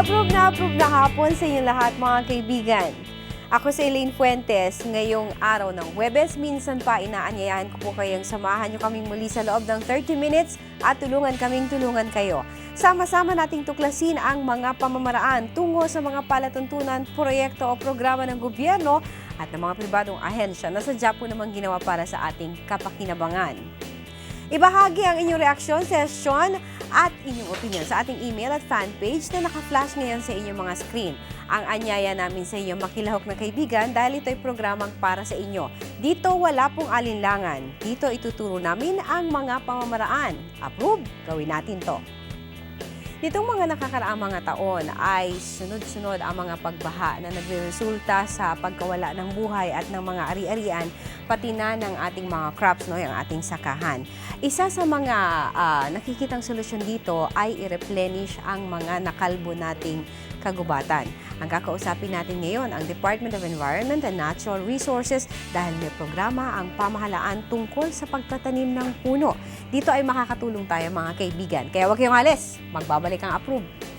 approve na hapon sa inyong lahat mga kaibigan. Ako si Elaine Fuentes. Ngayong araw ng Webes, minsan pa inaanyayahan ko po kayong samahan nyo kaming muli sa loob ng 30 minutes at tulungan kaming tulungan kayo. Sama-sama nating tuklasin ang mga pamamaraan tungo sa mga palatuntunan, proyekto o programa ng gobyerno at ng mga pribadong ahensya na sadya po namang ginawa para sa ating kapakinabangan. Ibahagi ang inyong reaksyon, sesyon at inyong opinion sa ating email at fan page na naka-flash ngayon sa inyong mga screen. Ang anyaya namin sa inyo makilahok na kaibigan dahil ito'y programang para sa inyo. Dito wala pong alinlangan. Dito ituturo namin ang mga pamamaraan. Approve? Gawin natin to. Nitong mga nakakaraang mga taon ay sunod-sunod ang mga pagbaha na nagresulta sa pagkawala ng buhay at ng mga ari-arian pati na ng ating mga crops, no, yung ating sakahan. Isa sa mga ah, nakikitang solusyon dito ay i-replenish ang mga nakalbo nating kagubatan. Ang kakausapin natin ngayon ang Department of Environment and Natural Resources dahil may programa ang pamahalaan tungkol sa pagtatanim ng puno. Dito ay makakatulong tayo mga kaibigan. Kaya huwag kayong alis, magbabalik ang approve